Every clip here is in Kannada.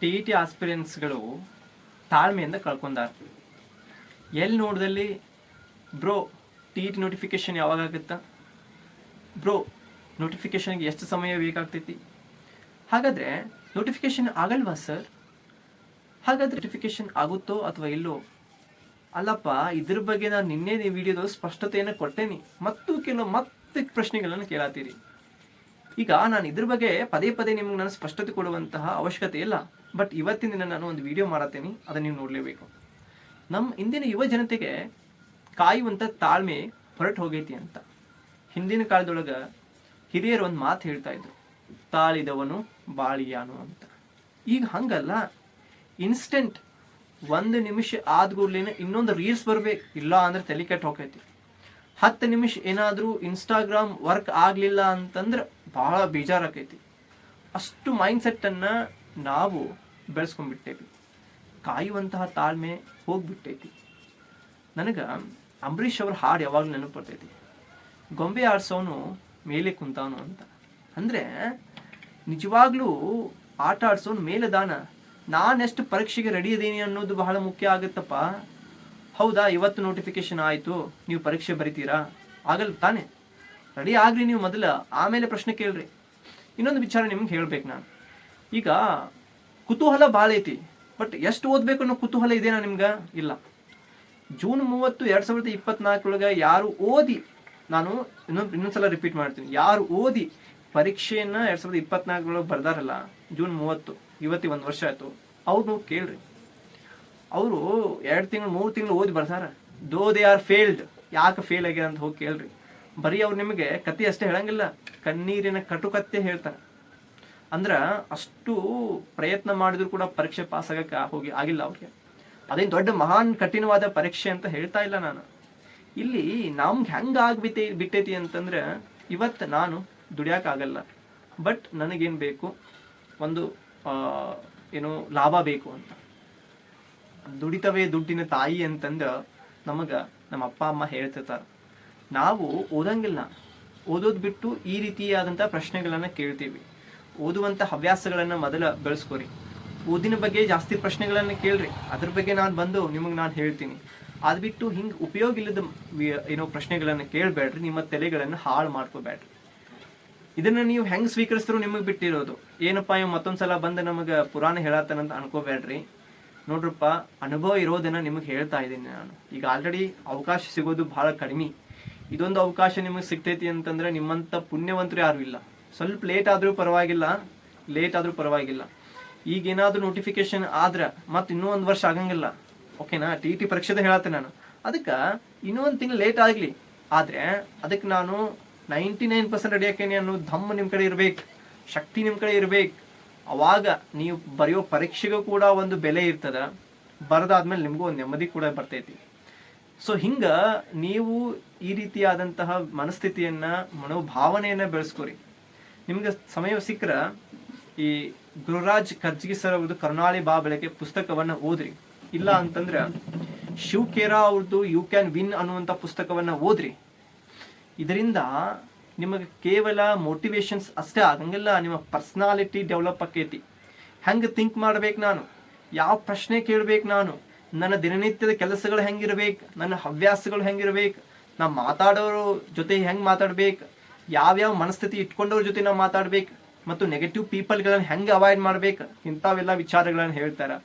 ಟಿ ಇ ಟಿ ಆಸ್ಪಿರೆನ್ಸ್ಗಳು ತಾಳ್ಮೆಯಿಂದ ಕಳ್ಕೊಂಡಾರ. ಎಲ್ಲಿ ನೋಡ್ದಲ್ಲಿ, bro T E T notification ಯಾವಾಗ ಆಗುತ್ತಾ? ಬ್ರೋ ನೋಟಿಫಿಕೇಶನ್ಗೆ ಎಷ್ಟು ಸಮಯ ಬೇಕಾಗ್ತೈತಿ? ಹಾಗಾದರೆ ನೋಟಿಫಿಕೇಶನ್ ಆಗಲ್ವಾ ಸರ್? ಹಾಗಾದರೆ ನೋಟಿಫಿಕೇಶನ್ ಆಗುತ್ತೋ ಅಥವಾ ಇಲ್ಲೋ? ಅಲ್ಲಪ್ಪ, ಇದ್ರ ಬಗ್ಗೆ ನಾನು ನಿನ್ನೆ ವಿಡಿಯೋದ ಸ್ಪಷ್ಟತೆಯನ್ನು ಕೊಟ್ಟೇನಿ. ಮತ್ತು ಕೆಲವು ಮತ್ತೆ ಪ್ರಶ್ನೆಗಳನ್ನು ಕೇಳತ್ತೀರಿ ಈಗ ನಾನು ಇದ್ರ ಬಗ್ಗೆ ಪದೇ ಪದೇ ನಿಮ್ಗೆ ನಾನು ಸ್ಪಷ್ಟತೆ ಕೊಡುವಂತಹ ಅವಶ್ಯಕತೆ ಇಲ್ಲ. ಬಟ್ ಇವತ್ತಿನ ದಿನ ನಾನು ಒಂದು ವಿಡಿಯೋ ಮಾಡತ್ತೀನಿ ಅದನ್ನ ನೀವು ನೋಡಲೇಬೇಕು. ನಮ್ಮ ಇಂದಿನ ಯುವ ಜನತೆಗೆ ಕಾಯುವಂಥ ತಾಳ್ಮೆ ಹೊರಟು ಹೋಗೈತಿ ಅಂತ. ಹಿಂದಿನ ಕಾಲದೊಳಗೆ ಹಿರಿಯರು ಒಂದು ಮಾತು ಹೇಳ್ತಾ ಇದ್ರು, ತಾಳಿದವನು ಬಾಳಿಯಾನು ಅಂತ. ಈಗ ಹಂಗಲ್ಲ. ಇನ್ಸ್ಟೆಂಟ್ ಒಂದು ನಿಮಿಷ ಆದ ಕೂಡಲೇ ಇನ್ನೊಂದು ರೀಲ್ಸ್ ಬರ್ಬೇಕು, ಇಲ್ಲ ಅಂದ್ರೆ ತಲೆ ಕೆಟ್ಟು ಹೋಗೈತಿ. ಹತ್ತು ನಿಮಿಷ ಏನಾದರೂ ಇನ್ಸ್ಟಾಗ್ರಾಮ್ ವರ್ಕ್ ಆಗಲಿಲ್ಲ ಅಂತಂದ್ರೆ ಬಹಳ ಬೇಜಾರಾಕೈತಿ. ಅಷ್ಟು ಮೈಂಡ್ ಸೆಟ್ಟನ್ನು ನಾವು ಬೆಳೆಸ್ಕೊಂಡ್ಬಿಟ್ಟೇವಿ. ಕಾಯುವಂತಹ ತಾಳ್ಮೆ ಹೋಗ್ಬಿಟ್ಟೈತಿ. ನನಗೆ ಅಂಬರೀಷ್ ಅವ್ರ ಹಾಡು ಯಾವಾಗಲೂ ನೆನಪು ಬರ್ತೈತಿ. ಗೊಂಬೆ ಆಡ್ಸೋನು ಮೇಲೆ ಕುಂತಾನು ಅಂತ. ಅಂದರೆ ನಿಜವಾಗ್ಲೂ ಆಟ ಆಡ್ಸೋನು ಮೇಲೆ ದಾನ ನಾನೆಷ್ಟು ಪರೀಕ್ಷೆಗೆ ರೆಡಿ ಇದ್ದೀನಿ ಅನ್ನೋದು ಬಹಳ ಮುಖ್ಯ ಆಗುತ್ತಪ್ಪ. ಹೌದಾ, ಇವತ್ತು ನೋಟಿಫಿಕೇಶನ್ ಆಯಿತು, ನೀವು ಪರೀಕ್ಷೆ ಬರಿತೀರಾ? ಆಗಲ್ಲ ತಾನೇ. ರೆಡಿ ಆಗ್ರಿ ನೀವು ಮೊದಲ, ಆಮೇಲೆ ಪ್ರಶ್ನೆ ಕೇಳ್ರಿ. ಇನ್ನೊಂದು ವಿಚಾರ ನಿಮ್ಗೆ ಹೇಳ್ಬೇಕು ನಾನು. ಈಗ ಕುತೂಹಲ ಭಾಳ ಐತಿ. ಬಟ್ ಎಷ್ಟು ಓದಬೇಕು ಅನ್ನೋ ಕುತೂಹಲ ಇದೇನಾ ನಿಮ್ಗೆ? ಇಲ್ಲ. ಜೂನ್ ಮೂವತ್ತು ಎರಡು ಸಾವಿರದ ಇಪ್ಪತ್ನಾಲ್ಕರೊಳಗೆ ಯಾರು ಓದಿ, ನಾನು ಇನ್ನೊಂದು, ಇನ್ನೊಂದ್ಸಲ ರಿಪೀಟ್ ಮಾಡ್ತೀನಿ. ಯಾರು ಓದಿ ಪರೀಕ್ಷೆಯನ್ನ ಎರಡು ಸಾವಿರದ ಇಪ್ಪತ್ನಾಲ್ಕರೊಳಗೆ ಬರ್ದಾರಲ್ಲ, ಜೂನ್ ಮೂವತ್ತು ಇವತ್ತಿಗೆ ಒಂದು ವರ್ಷ ಆಯ್ತು ಅವ್ರು ಕೇಳ್ರಿ. ಅವರು ಎರಡು ತಿಂಗಳು, ಮೂರು ತಿಂಗಳು ಓದಿ ಬರ್ತಾರ ದೋ ದೇ ಆರ್ ಫೇಲ್ಡ್ ಯಾಕೆ ಫೇಲ್ ಆಗ್ಯಾರ ಅಂತ ಹೋಗಿ ಕೇಳ್ರಿ. ಬರೀ ಅವ್ರು ನಿಮಗೆ ಕತೆ ಅಷ್ಟೇ ಹೇಳಂಗಿಲ್ಲ. ಕಣ್ಣೀರಿನ ಕಟುಕತ್ತೆ ಹೇಳ್ತಾರೆ. ಅಂದ್ರ ಅಷ್ಟು ಪ್ರಯತ್ನ ಮಾಡಿದ್ರು ಕೂಡ ಪರೀಕ್ಷೆ ಪಾಸ್ ಆಗಕ್ಕೆ ಹೋಗಿ ಆಗಿಲ್ಲ ಅವ್ರಿಗೆ. ಅದೇನು ದೊಡ್ಡ ಮಹಾನ್ ಕಠಿಣವಾದ ಪರೀಕ್ಷೆ ಅಂತ ಹೇಳ್ತಾ ಇಲ್ಲ ನಾನು. ಇಲ್ಲಿ ನಮ್ಗೆ ಹೆಂಗೆ ಆಗ್ಬಿಟ್ಟೆ, ಬಿಟ್ಟೈತಿ ಅಂತಂದ್ರೆ ಇವತ್ತು ನಾನು ದುಡಿಯೋಕ್ಕಾಗಲ್ಲ ಬಟ್ ನನಗೇನು ಬೇಕು? ಒಂದು ಏನು ಲಾಭ ಬೇಕು ಅಂತ. ದುಡಿತವೇ ದುಡ್ಡಿನ ತಾಯಿ ಅಂತಂದು ನಮಗ ನಮ್ಮ ಅಪ್ಪ, ಅಮ್ಮ ಹೇಳ್ತಿರ್ತಾರೆ. ನಾವು ಓದಂಗಿಲ್ಲ. ಓದೋದು ಬಿಟ್ಟು ಈ ರೀತಿಯಾದಂಥ ಪ್ರಶ್ನೆಗಳನ್ನು ಕೇಳ್ತೀವಿ. ಓದುವಂಥ ಹವ್ಯಾಸಗಳನ್ನು ಮೊದಲ ಬೆಳೆಸ್ಕೊರಿ. ಓದಿನ ಬಗ್ಗೆ ಜಾಸ್ತಿ ಪ್ರಶ್ನೆಗಳನ್ನು ಕೇಳ್ರಿ. ಅದ್ರ ಬಗ್ಗೆ ನಾನು ಬಂದು ನಿಮಗೆ ನಾನು ಹೇಳ್ತೀನಿ. ಅದು ಬಿಟ್ಟು ಹಿಂಗೆ ಉಪಯೋಗ ಇಲ್ಲದ ಏನೋ ಪ್ರಶ್ನೆಗಳನ್ನು ಕೇಳಬೇಡ್ರಿ ನಿಮ್ಮ ತಲೆಗಳನ್ನು ಹಾಳು ಮಾಡ್ಕೋಬೇಡ್ರಿ ಇದನ್ನ ನೀವು ಹೆಂಗ್ ಸ್ವೀಕರಿಸಿದ್ರು ನಿಮಗೆ ಬಿಟ್ಟಿರೋದು? ಏನಪ್ಪಾ ಇವ್ ಮತ್ತೊಂದ್ಸಲ ಬಂದು ನಮಗೆ ಪುರಾಣ ಹೇಳತ್ತನಂತ ಅನ್ಕೋಬೇಡ್ರಿ ನೋಡ್ರಪ್ಪ, ಅನುಭವ ಇರೋದನ್ನ ನಿಮಗೆ ಹೇಳ್ತಾ ಇದ್ದೀನಿ ನಾನು. ಈಗ ಆಲ್ರೆಡಿ ಅವಕಾಶ ಸಿಗೋದು ಬಹಳ ಕಡಿಮೆ. ಇದೊಂದು ಅವಕಾಶ ನಿಮಗೆ ಸಿಗ್ತೈತಿ ಅಂತಂದ್ರೆ ನಿಮ್ಮಂತ ಪುಣ್ಯವಂತರು ಯಾರು ಇಲ್ಲ. ಸ್ವಲ್ಪ ಲೇಟ್ ಆದರೂ ಪರವಾಗಿಲ್ಲ ಲೇಟ್ ಆದರೂ ಪರವಾಗಿಲ್ಲ. ಈಗ ಏನಾದ್ರೂ ನೋಟಿಫಿಕೇಶನ್ ಆದ್ರೆ ಮತ್ತೆ ಇನ್ನೂ ಒಂದು ವರ್ಷ ಆಗಂಗಿಲ್ಲ. ಓಕೆನಾ ಟಿ ಟಿ ಪರೀಕ್ಷೆದ ಹೇಳತ್ತೆ ನಾನು. ಅದಕ್ಕೆ ಇನ್ನೂ ಒಂದು ತಿಂಗಳು ಲೇಟ್ ಆಗಲಿ. ಆದ್ರೆ ಅದಕ್ಕೆ ನಾನು ನೈಂಟಿ ನೈನ್ ಪರ್ಸೆಂಟ್ ರೆಡಿ ಆಕೇನಿ ಅನ್ನೋ ಧಮ್ಮ ನಿಮ್ಮ ಕಡೆ ಇರಬೇಕು. ಶಕ್ತಿ ನಿಮ್ಮ ಕಡೆ ಇರಬೇಕು. ಅವಾಗ ನೀವು ಬರೆಯೋ ಪರೀಕ್ಷೆಗೂ ಕೂಡ ಒಂದು ಬೆಲೆ ಇರ್ತದ. ಬರೆದಾದ್ಮೇಲೆ ನಿಮಗೂ ಒಂದು ನೆಮ್ಮದಿ ಕೂಡ ಬರ್ತೈತಿ. ಸೊ ಹಿಂಗೆ ನೀವು ಈ ರೀತಿಯಾದಂತಹ ಮನಸ್ಥಿತಿಯನ್ನ, ಮನೋಭಾವನೆಯನ್ನ ಬೆಳೆಸ್ಕೊರಿ. ನಿಮ್ಗೆ ಸಮಯ ಸಿಕ್ಕರ, ಈ ಗುರುರಾಜ್ ಕರ್ಜಿಗಿ ಸರ್ ಅವ್ರದ್ದು ಕರ್ನಾಳಿ ಬಾ ಬೆಳಗ್ಗೆ ಪುಸ್ತಕವನ್ನ ಓದ್ರಿ. ಇಲ್ಲ ಅಂತಂದ್ರೆ ಶಿವ್ ಕೇರಾ ಅವ್ರದ್ದು ಯು ಕ್ಯಾನ್ ವಿನ್ ಅನ್ನುವಂಥ ಪುಸ್ತಕವನ್ನ ಓದ್ರಿ. ಇದರಿಂದ ನಿಮಗೆ ಕೇವಲ ಮೋಟಿವೇಶನ್ಸ್ ಅಷ್ಟೇ ಆಗಂಗಿಲ್ಲ ನಿಮ್ಮ ಪರ್ಸ್ನಾಲಿಟಿ ಡೆವಲಪ್ ಆಕೈತಿ. ಹೆಂಗೆ ಥಿಂಕ್ ಮಾಡ್ಬೇಕು ನಾನು? ಯಾವ ಪ್ರಶ್ನೆ ಕೇಳ್ಬೇಕು ನಾನು? ನನ್ನ ದಿನನಿತ್ಯದ ಕೆಲಸಗಳು ಹೆಂಗಿರ್ಬೇಕು? ನನ್ನ ಹವ್ಯಾಸಗಳು ಹೆಂಗಿರ್ಬೇಕು? ನಾ ಮಾತಾಡೋರು ಜೊತೆ ಹೆಂಗೆ ಮಾತಾಡ್ಬೇಕು? ಯಾವ್ಯಾವ ಮನಸ್ಥಿತಿ ಇಟ್ಕೊಂಡವ್ರ ಜೊತೆ ನಾವು ಮಾತಾಡ್ಬೇಕು ಮತ್ತು ನೆಗೆಟಿವ್ ಪೀಪಲ್ಗಳನ್ನು ಹೆಂಗೆ ಅವಾಯ್ಡ್ ಮಾಡ್ಬೇಕು, ಇಂಥವೆಲ್ಲ ವಿಚಾರಗಳನ್ನು ಹೇಳ್ತಾರೆ.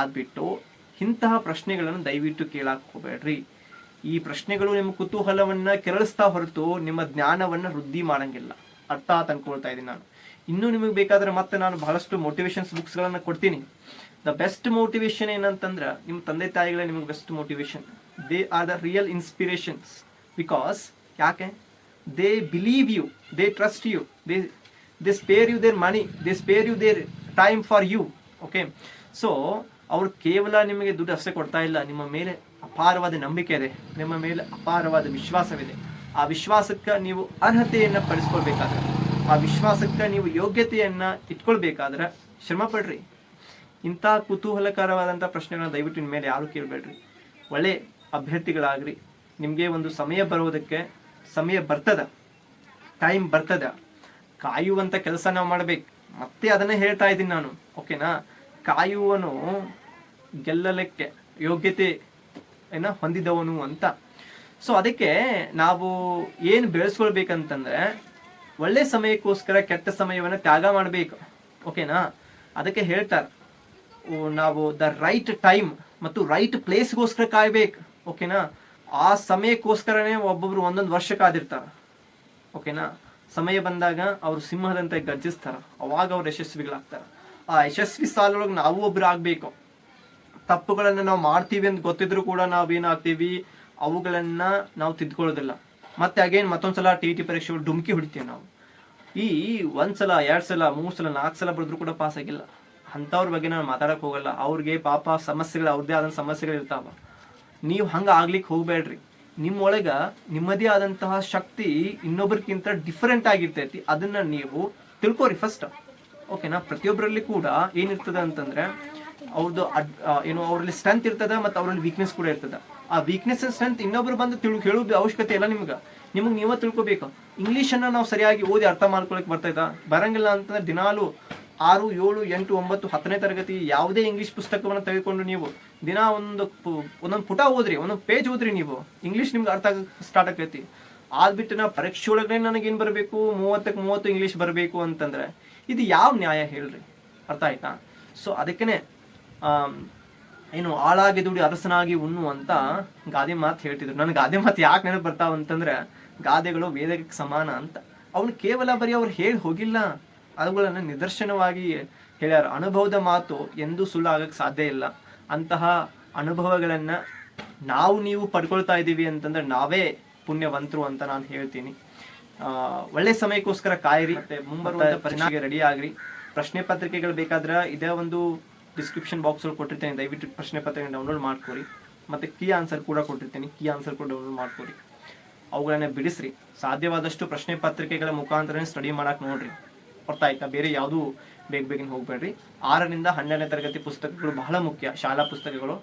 ಅದ್ಬಿಟ್ಟು ಇಂತಹ ಪ್ರಶ್ನೆಗಳನ್ನು ದಯವಿಟ್ಟು ಕೇಳಕ್ಕೆ ಹೋಗ್ಬೇಡ್ರಿ ಈ ಪ್ರಶ್ನೆಗಳು ನಿಮ್ಮ ಕುತೂಹಲವನ್ನ ಕೆರಳಿಸ್ತಾ ಹೊರತು ನಿಮ್ಮ ಜ್ಞಾನವನ್ನು ವೃದ್ಧಿ ಮಾಡಂಗಿಲ್ಲ. ಅರ್ಥ ಅನ್ಕೊಳ್ತಾ ಇದ್ದೀನಿ ನಾನು. ಇನ್ನೂ ನಿಮಗೆ ಬೇಕಾದ್ರೆ ಮತ್ತೆ ನಾನು ಬಹಳಷ್ಟು ಮೋಟಿವೇಶನ್ಸ್ ಬುಕ್ಸ್ಗಳನ್ನು ಕೊಡ್ತೀನಿ. ದ ಬೆಸ್ಟ್ ಮೋಟಿವೇಶನ್ ಏನಂತಂದ್ರೆ ನಿಮ್ಮ ತಂದೆ ತಾಯಿಗಳೇ ನಿಮಗೆ best motivation they are the real inspirations because ಯಾಕೆ? They believe you they trust you they they spare you their money they spare you their time for you okay so ಅವರು ಕೇವಲ ನಿಮಗೆ ದುಡ್ಡು ಅಷ್ಟೇ ಕೊಡ್ತಾ ಇಲ್ಲ. ನಿಮ್ಮ ಮೇಲೆ ಅಪಾರವಾದ ನಂಬಿಕೆ ಇದೆ. ನಿಮ್ಮ ಮೇಲೆ ಅಪಾರವಾದ ವಿಶ್ವಾಸವಿದೆ. ಆ ವಿಶ್ವಾಸಕ್ಕೆ ನೀವು ಅರ್ಹತೆಯನ್ನು ಪಡಿಸ್ಕೊಳ್ಬೇಕಾದ್ರೆ, ಆ ವಿಶ್ವಾಸಕ್ಕೆ ನೀವು ಯೋಗ್ಯತೆಯನ್ನು ಇಟ್ಕೊಳ್ಬೇಕಾದ್ರೆ ಶ್ರಮ ಪಡ್ರಿ. ಇಂಥ ಕುತೂಹಲಕರವಾದಂಥ ಪ್ರಶ್ನೆಗಳನ್ನ ದಯವಿಟ್ಟು ನಿಮ್ಮ ಮೇಲೆ ಯಾರು ಕೇಳಬೇಡ್ರಿ. ಒಳ್ಳೆ ಅಭ್ಯರ್ಥಿಗಳಾಗ್ರಿ. ನಿಮಗೆ ಒಂದು ಸಮಯ ಬರೋದಕ್ಕೆ ಸಮಯ ಬರ್ತದ ಟೈಮ್ ಬರ್ತದ ಕಾಯುವಂಥ ಕೆಲಸ ನಾವು ಮಾಡ್ಬೇಕು. ಮತ್ತೆ ಅದನ್ನ ಹೇಳ್ತಾ ಇದ್ದೀನಿ ನಾನು ಓಕೆನಾ ಕಾಯುವನು ಗೆಲ್ಲಲಿಕ್ಕೆ ಯೋಗ್ಯತೆ, ಏನ ಹೊಂದಿದವನು ಅಂತ. ಸೊ ಅದಕ್ಕೆ ನಾವು ಏನು ಬೆಳೆಸ್ಕೊಳ್ಬೇಕಂತಂದ್ರೆ, ಒಳ್ಳೆ ಸಮಯಕ್ಕೋಸ್ಕರ ಕೆಟ್ಟ ಸಮಯವನ್ನು ತ್ಯಾಗ ಮಾಡಬೇಕು ಓಕೆನಾ ಅದಕ್ಕೆ ಹೇಳ್ತಾರೆ ನಾವು ದ ರೈಟ್ ಟೈಮ್ ಮತ್ತು ರೈಟ್ ಪ್ಲೇಸ್ಗೋಸ್ಕರ ಕಾಯ್ಬೇಕು ಓಕೆನಾ ಆ ಸಮಯಕ್ಕೋಸ್ಕರನೇ ಒಬ್ಬೊಬ್ರು ಒಂದೊಂದು ವರ್ಷ ಕಾದಿರ್ತಾರ. ಓಕೆನಾ ಸಮಯ ಬಂದಾಗ ಅವರು ಸಿಂಹದಂತೆ ಗರ್ಜಿಸ್ತಾರ. ಅವಾಗ ಅವ್ರು ಯಶಸ್ವಿಗಳಾಗ್ತಾರೆ. ಆ ಯಶಸ್ವಿ ಸಾಲೊಳಗೆ ನಾವು ಒಬ್ರು ಆಗ್ಬೇಕು. ತಪ್ಪುಗಳನ್ನ ನಾವು ಮಾಡ್ತೀವಿ ಅಂತ ಗೊತ್ತಿದ್ರು ಕೂಡ ನಾವು ಏನಾಗ್ತೀವಿ? ಅವುಗಳನ್ನ ನಾವು ತಿದ್ಕೊಳ್ಳೋದಿಲ್ಲ. ಮತ್ತೆ ಅಗೇನ್ ಮತ್ತೊಂದ್ಸಲ ಟಿ ಟಿ ಪರೀಕ್ಷೆ ಡುಮ್ಕಿ ಹೊಡಿತೀವಿ ನಾವು. ಈ ಒಂದ್ಸಲ ಎರಡ್ ಸಲ ಮೂರು ಸಲ ನಾಲ್ಕು ಸಲ ಬರೆದ್ರು ಕೂಡ ಪಾಸ್ ಆಗಿಲ್ಲ. ಅಂಥವ್ರ ಬಗ್ಗೆ ನಾನು ಮಾತಾಡಕ್ ಹೋಗಲ್ಲ. ಅವ್ರಿಗೆ ಪಾಪ ಸಮಸ್ಯೆಗಳು, ಅವ್ರದೇ ಆದ ಸಮಸ್ಯೆಗಳು ಇರ್ತಾವ ನೀವು ಹಂಗ ಆಗ್ಲಿಕ್ಕೆ ಹೋಗ್ಬೇಡ್ರಿ ನಿಮ್ಮೊಳಗೆ ನಿಮ್ಮದೇ ಆದಂತಹ ಶಕ್ತಿ ಇನ್ನೊಬ್ರಿಗಿಂತ ಡಿಫರೆಂಟ್ ಆಗಿರ್ತೈತಿ. ಅದನ್ನ ನೀವು ತಿಳ್ಕೊರಿ ಫಸ್ಟ್ ಓಕೆನಾ ಪ್ರತಿಯೊಬ್ಬರಲ್ಲಿ ಕೂಡ ಏನಿರ್ತದ ಅಂತಂದ್ರೆ ಅವ್ರದ್ದು ಅಡ್ ಏನು ಅವರಲ್ಲಿ ಸ್ಟ್ರೆಂತ್ ಇರ್ತದ ಮತ್ತು ಅವರಲ್ಲಿ ವೀಕ್ನೆಸ್ ಕೂಡ ಇರ್ತದ. ಆ ವೀಕ್ನೆಸ್ ಅಂಡ್ ಸ್ಟ್ರೆಂತ್ ಇನ್ನೊಬ್ರು ಬಂದು ತಿಳ್, ಹೇಳೋದು ಅವಶ್ಯಕತೆ ಇಲ್ಲ ನಿಮ್ಗೆ. ನಿಮಗೆ ನೀವೇ ತಿಳ್ಕೊಬೇಕು. ಇಂಗ್ಲೀಷನ್ನು ನಾವು ಸರಿಯಾಗಿ ಓದಿ ಅರ್ಥ ಮಾಡ್ಕೊಳಕ್ ಬರ್ತೈತಾ? ಬರಂಗಿಲ್ಲ ಅಂತಂದ್ರೆ ದಿನಾಲು ಆರು, ಏಳು, ಎಂಟು, ಒಂಬತ್ತು, ಹತ್ತನೇ ತರಗತಿ ಯಾವುದೇ ಇಂಗ್ಲಿಷ್ ಪುಸ್ತಕವನ್ನು ತೆಗೆದುಕೊಂಡು ನೀವು ದಿನ ಒಂದು ಒಂದೊಂದು ಪುಟ ಓದ್ರಿ, ಒಂದೊಂದು ಪೇಜ್ ಓದ್ರಿ ನೀವು. ಇಂಗ್ಲೀಷ್ ನಿಮ್ಗೆ ಅರ್ಥ ಸ್ಟಾರ್ಟ್ ಆಕೈತಿ. ಆದ್ಬಿಟ್ಟು ನಾ ಪರೀಕ್ಷೆ ಒಳಗಡೆ ನನಗೇನು ಬರಬೇಕು? ಮೂವತ್ತಕ್ಕೆ ಮೂವತ್ತು ಇಂಗ್ಲೀಷ್ ಬರಬೇಕು ಅಂತಂದ್ರೆ ಇದು ಯಾವ ನ್ಯಾಯ ಹೇಳ್ರಿ? ಅರ್ಥ ಆಯ್ತಾ? ಸೊ ಅದಕ್ಕೇನೆ ಏನು ಆಳಾಗಿ ದುಡಿ ಅರಸನಾಗಿ ಉಣ್ಣು ಅಂತ ಗಾದೆ ಮಾತು ಹೇಳ್ತಿದ್ರು. ನನಗೆ ಗಾದೆ ಮಾತು ಯಾಕೆ ನೆನಪು ಬರ್ತಾವ ಅಂತಂದ್ರೆ, ಗಾದೆಗಳು ವೇದಕ್ಕೆ ಸಮಾನ ಅಂತ. ಅವನು ಕೇವಲ ಬರೀ ಅವ್ರು ಹೇಳಿ ಹೋಗಿಲ್ಲ. ಅವುಗಳನ್ನು ನಿದರ್ಶನವಾಗಿ ಹೇಳ್ಯಾರ. ಅನುಭವದ ಮಾತು ಎಂದೂ ಸುಳ್ಳಾಗಕ್ಕೆ ಸಾಧ್ಯ ಇಲ್ಲ. ಅಂತಹ ಅನುಭವಗಳನ್ನ ನಾವು ನೀವು ಪಡ್ಕೊಳ್ತಾ ಇದ್ದೀವಿ ಅಂತಂದ್ರೆ ನಾವೇ ಪುಣ್ಯವಂತರು ಅಂತ ನಾನು ಹೇಳ್ತೀನಿ. ಆ, ಒಳ್ಳೆ ಸಮಯಕ್ಕೋಸ್ಕರ ಕಾಯಿರಿ. ಮತ್ತೆ ಮುಂಬರುವ ಪರೀಕ್ಷೆಗೆ ರೆಡಿ ಆಗ್ರಿ. ಪ್ರಶ್ನೆ ಪತ್ರಿಕೆಗಳು ಬೇಕಾದ್ರೆ ಇದೇ ಒಂದು ಡಿಸ್ಕ್ರಿಪ್ಷನ್ ಬಾಕ್ಸ್ ಅಲ್ಲಿ ಕೊಟ್ಟಿರ್ತೇನೆ. ದಯವಿಟ್ಟು ಪ್ರಶ್ನೆ ಪತ್ರಿಕೆ ಡೌನ್ಲೋಡ್ ಮಾಡ್ಕೊರಿ. ಮತ್ತೆ ಕೀ ಆನ್ಸರ್ ಕೂಡ ಕೊಟ್ಟಿರ್ತೀನಿ. ಕೀ ಆನ್ಸರ್ ಕೂಡ ಡೌನ್ಲೋಡ್ ಮಾಡ್ಕೊರಿ. ಅವುಗಳನ್ನ ಬಿಡಿಸ್ರಿ. ಸಾಧ್ಯವಾದಷ್ಟು ಪ್ರಶ್ನೆ ಪತ್ರಿಕೆಗಳ ಮುಖಾಂತರನೇ ಸ್ಟಡಿ ಮಾಡಕ್ ನೋಡ್ರಿ. ಅರ್ಥ ಆಯ್ತಾ ಬೇರೆ ಯಾವುದು ಬೇಗ ಬೇಗನೆ ಹೋಗ್ಬೇಡ್ರಿ. ಆರರಿಂದ ಹನ್ನೆರಡನೇ ತರಗತಿ ಪುಸ್ತಕಗಳು ಬಹಳ ಮುಖ್ಯ. ಶಾಲಾ ಪುಸ್ತಕಗಳು,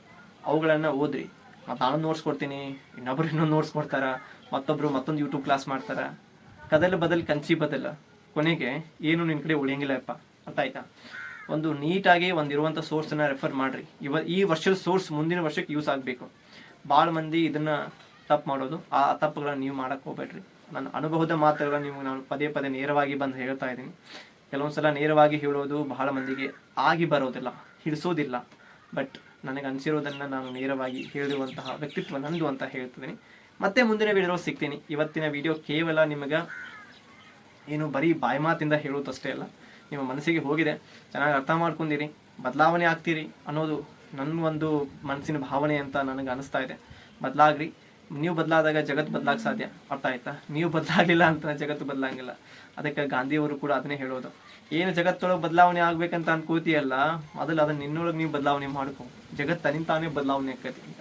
ಅವುಗಳನ್ನು ಓದ್ರಿ. ಮತ್ತು ನಾನು ನೋಟ್ಸ್ ಕೊಡ್ತೀನಿ. ಇನ್ನೊಬ್ರು ಇನ್ನೊಂದು ನೋಟ್ಸ್ ಕೊಡ್ತಾರ. ಮತ್ತೊಬ್ರು ಮತ್ತೊಂದು ಯೂಟ್ಯೂಬ್ ಕ್ಲಾಸ್ ಮಾಡ್ತಾರ. ಕದಲ್ ಬದಲ್ ಕಂಚಿ ಬದಲ್. ಕೊನೆಗೆ ಏನು ನಿನ್ನ ಕಡೆ ಉಳಿಯಂಗಿಲ್ಲಪ್ಪ ಅರ್ಥ ಆಯ್ತಾ? ಒಂದು ನೀಟಾಗಿ ಒಂದಿರುವಂಥ ಸೋರ್ಸನ್ನು ರೆಫರ್ ಮಾಡ್ರಿ. ಇವ ಈ ವರ್ಷದ ಸೋರ್ಸ್ ಮುಂದಿನ ವರ್ಷಕ್ಕೆ ಯೂಸ್ ಆಗಬೇಕು. ಭಾಳ ಮಂದಿ ಇದನ್ನ ತಪ್ಪು ಮಾಡೋದು. ಆ ತಪ್ಪುಗಳನ್ನ ನೀವು ಮಾಡಕ್ ಹೋಗ್ಬೇಡ್ರಿ. ನನ್ನ ಅನುಭವದ ಮಾತ್ರ ನಿಮ್ಗೆ ನಾನು ಪದೇ ಪದೇ ನೇರವಾಗಿ ಬಂದು ಹೇಳ್ತಾ ಇದ್ದೀನಿ. ಕೆಲವೊಂದ್ಸಲ ನೇರವಾಗಿ ಹೇಳೋದು ಬಹಳ ಮಂದಿಗೆ ಆಗಿ ಬರೋದಿಲ್ಲ, ಹಿಡಿಸೋದಿಲ್ಲ. ಬಟ್ ನನಗೆ ಅನಿಸಿರೋದನ್ನು ನಾನು ನೇರವಾಗಿ ಹೇಳಿರುವಂತಹ ವ್ಯಕ್ತಿತ್ವ ನಂದು ಅಂತ ಹೇಳ್ತಿದ್ದೀನಿ. ಮತ್ತೆ ಮುಂದಿನ ವಿಡಿಯೋ ಸಿಗ್ತೀನಿ. ಇವತ್ತಿನ ವಿಡಿಯೋ ಕೇವಲ ನಿಮಗೆ ಏನು ಬರೀ ಬಾಯಿ ಮಾತಿಂದ ಹೇಳೋದಷ್ಟೇ ಅಲ್ಲ, ನಿಮ್ಮ ಮನಸ್ಸಿಗೆ ಹೋಗಿದೆ. ಚೆನ್ನಾಗಿ ಅರ್ಥ ಮಾಡ್ಕೊಂಡಿರಿ, ಬದಲಾವಣೆ ಆಗ್ತೀರಿ ಅನ್ನೋದು ನನ್ನ ಒಂದು ಮನಸ್ಸಿನ ಭಾವನೆ ಅಂತ ನನಗೆ ಅನಿಸ್ತಾ ಇದೆ. ಬದಲಾಗ್ರಿ. ನೀವು ಬದಲಾದಾಗ ಜಗತ್ತು ಬದಲಾಗ ಸಾಧ್ಯ. ಅರ್ಥ ಆಯ್ತಾ? ನೀವು ಬದಲಾಗಲಿಲ್ಲ ಅಂತ ಜಗತ್ತು ಬದಲಾಗಿಲ್ಲ. ಅದಕ್ಕೆ ಗಾಂಧಿಯವರು ಕೂಡ ಅದನ್ನೇ ಹೇಳೋದು. ಏನು ಜಗತ್ತೊಳಗೆ ಬದಲಾವಣೆ ಆಗ್ಬೇಕಂತ ಅನ್ಕೋತಿಯಲ್ಲ, ಮೊದಲು ಅದನ್ನ ನಿನ್ನೊಳಗೆ ನೀವು ಬದಲಾವಣೆ ಮಾಡ್ಕೊ. ಜಗತ್ತು ತನ್ನಿಂದ ತಾನೇ ಬದಲಾವಣೆ ಆಕೈತಿ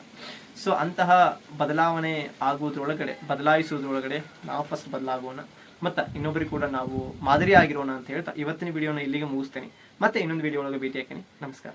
ಸೊ ಅಂತಹ ಬದಲಾವಣೆ ಆಗುವುದ್ರೊಳಗಡೆ, ಬದಲಾಯಿಸುವುದ್ರೊಳಗಡೆ ನಾವು ಫಸ್ಟ್ ಬದಲಾಗೋಣ. ಮತ್ತು ಇನ್ನೊಬ್ಬರಿಗೆ ಕೂಡ ನಾವು ಮಾದರಿ ಆಗಿರೋಣ ಅಂತ ಹೇಳ್ತಾ ಇವತ್ತಿನ ವಿಡಿಯೋನ ಇಲ್ಲಿಗೆ ಮುಗಿಸ್ತೇನೆ. ಮತ್ತೆ ಇನ್ನೊಂದು ವಿಡಿಯೋ ಒಳಗೆ ಭೇಟಿ ಹಾಕಿನಿ ನಮಸ್ಕಾರ.